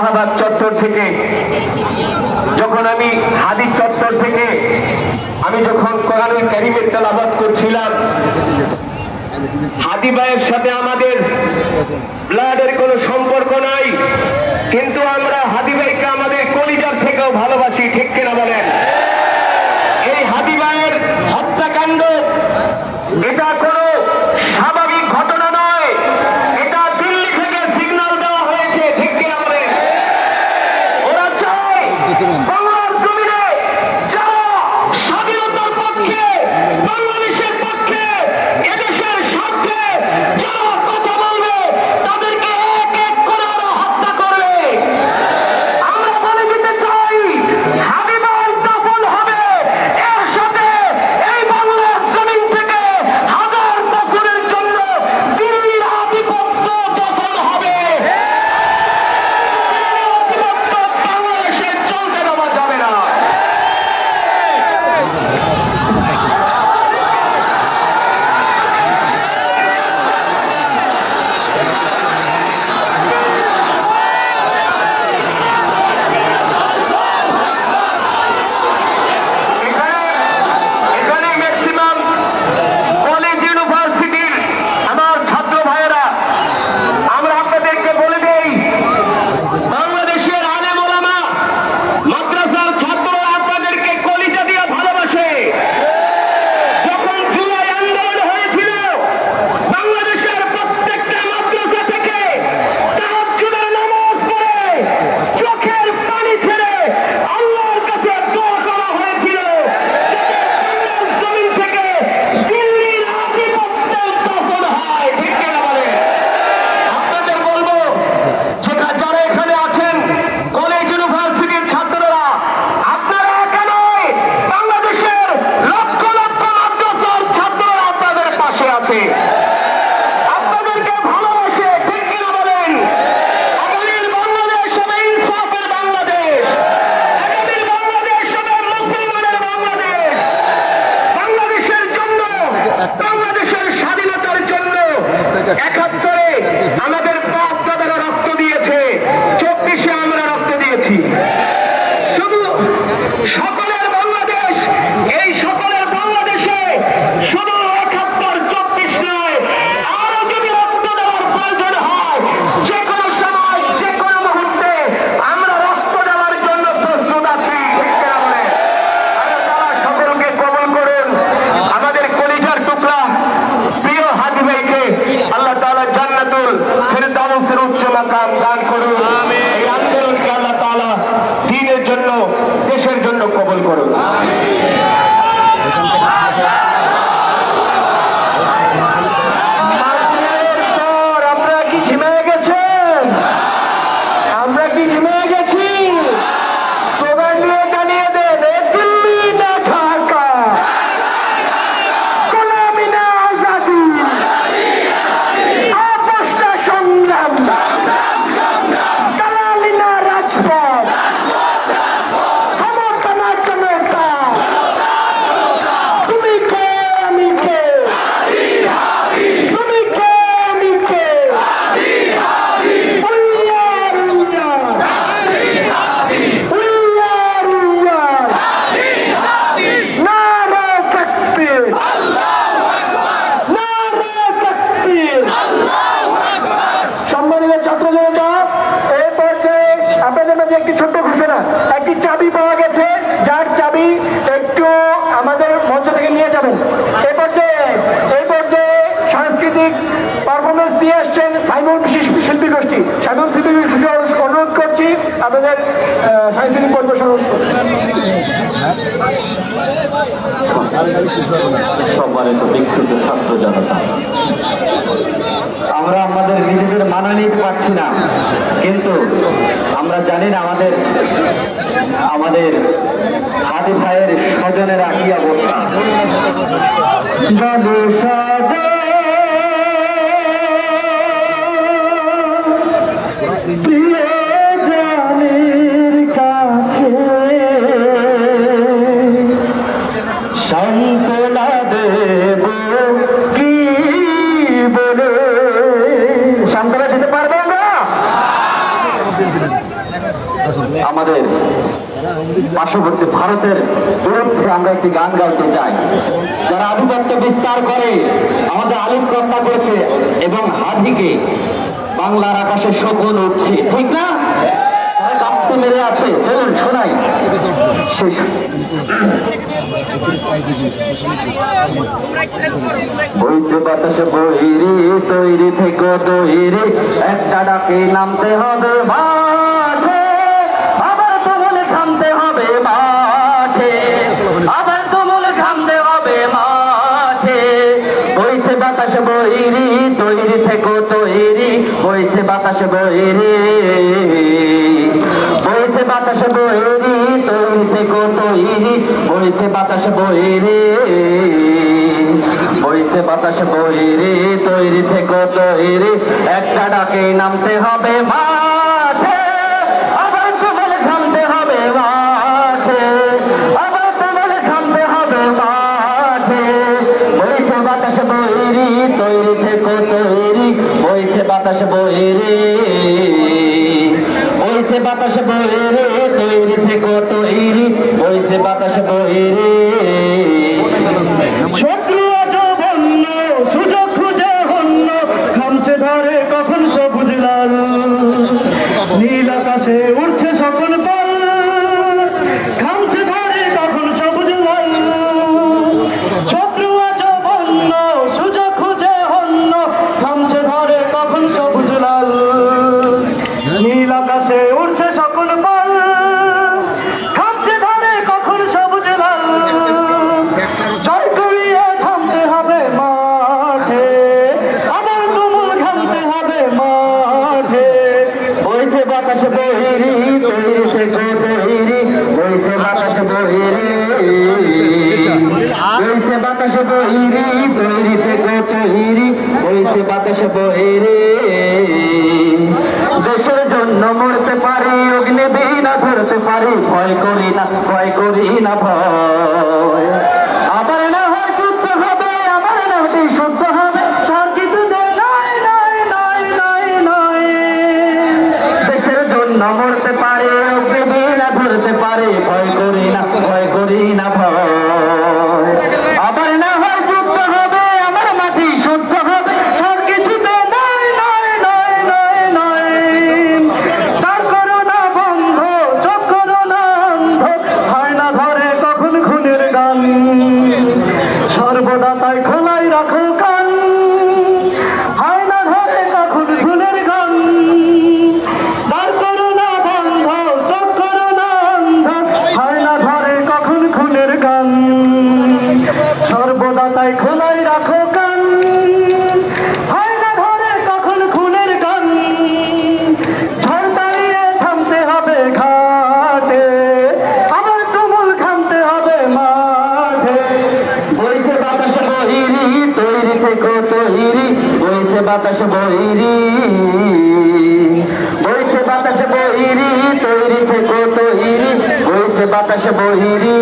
শাহবাগ চত্বর থেকে, যখন আমি হাদির চত্বর থেকে, আমি যখন কোরআন ক্যারিমের তালাবাদ করছিলাম, হাদি ভাইয়ের সাথে আমাদের ব্লাডের কোনো সম্পর্ক নাই, কিন্তু আমরা হাদি ভাইকে আমাদের কলিজার থেকেও ভালোবাসি, ঠিক কিনা বলেন? এই হাদি ভাইয়ের হত্যাকাণ্ড, এটা কোন বিক্ষুব্ধ ছাত্র জনতা। আমরা আমাদের নিজেদের মানা নিতে পারছি না, কিন্তু আমরা জানি না আমাদের আমাদের হাদি ভাইয়ের স্বজনের কি অবস্থা। আমাদের পার্শ্ববর্তী ভারতের বিরুদ্ধে আমরা একটি গান গাইতে চাই। যারা আধিপত্য বিস্তার করে, আমাদের আলিম কর্তা করেছে এবং হাদিকে বাংলার আকাশে শকুন উঠছে। ঠিক না? মেরে আছে। চলুন, শোনাই। বইছে বাতাসে বইরি, তৈরি থেকে তৈরি। একটা ডাকে নামতে হবে মাঠে বইছে বাতাসে বইরি, বইছে বাতাসে বইরি তৈরি থেকে তৈরি বইছে বাতাসে বইরি, বইছে বাতাসে বইরি তৈরি থেকে তৈরি একটা ডাকে নামতে হবে মাঠে তৈরি বইছে বাতাসে বইরি বইছে বাতাসে বইরি তৈরি থেকে তৈরি। বইছে বাতাসে বইরি ধরে কখন সবুজ লাল। নীল আকাশে বাতাস বহিরি,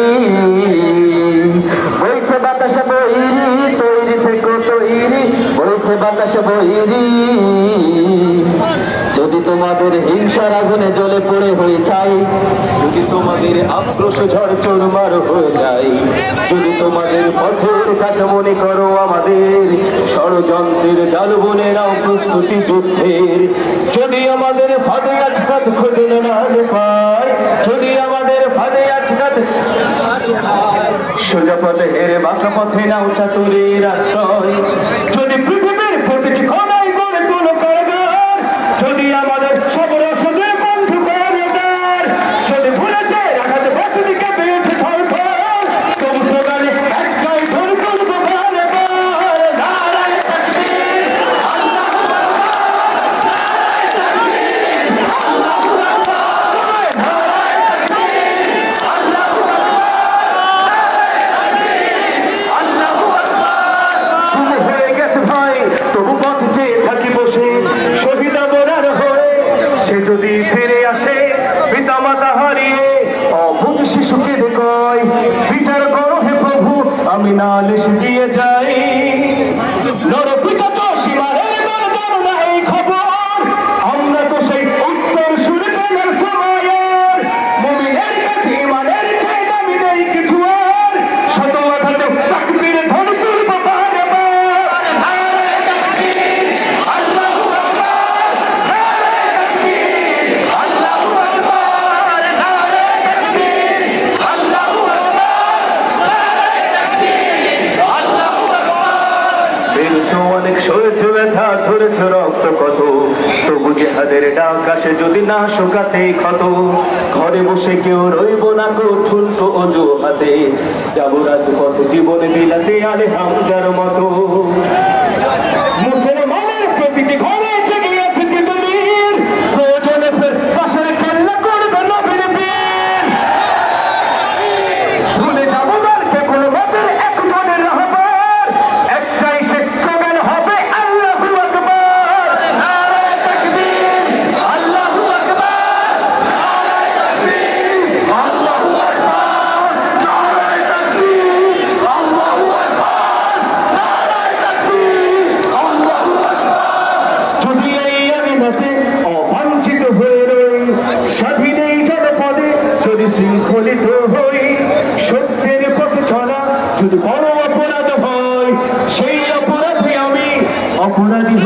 বইছে বাতাস বহিরি, তৈরি থেকে তৈরি, বইছে বাতাস বহিরি। যদি তোমাদের হিংসার আগুনে জ্বলে পড়ে হয়ে চাই যদি তোমাদের আক্রোশ ঝড় চোরমার হয়ে যায় যদি তোমাদের পথের কাছে মনে করো আমাদের, ষড়যন্ত্রের জাল বনে নাও প্রস্তুতি যুদ্ধের। যদি আমাদের ফাঁদে আজকাত খুঁজে না পায় যদি আমাদের সোজা পথে হেরে বাঁকা পথে নাও চাতুরের আশ্রয়। সহ্য ব্যথা, ধরেছে রক্ত কত তবু জেহাদের ডাক আসে যদি না শোকাতে ক্ষত। ঘরে বসে কেউ রইব না কঠুন তো অজুহাতে। যাব রাজপথ জীবনে বিলাতে আলে হামজার মতো। বড় অপরাধ হয়। সেই অপরাধে আমি অপরাধী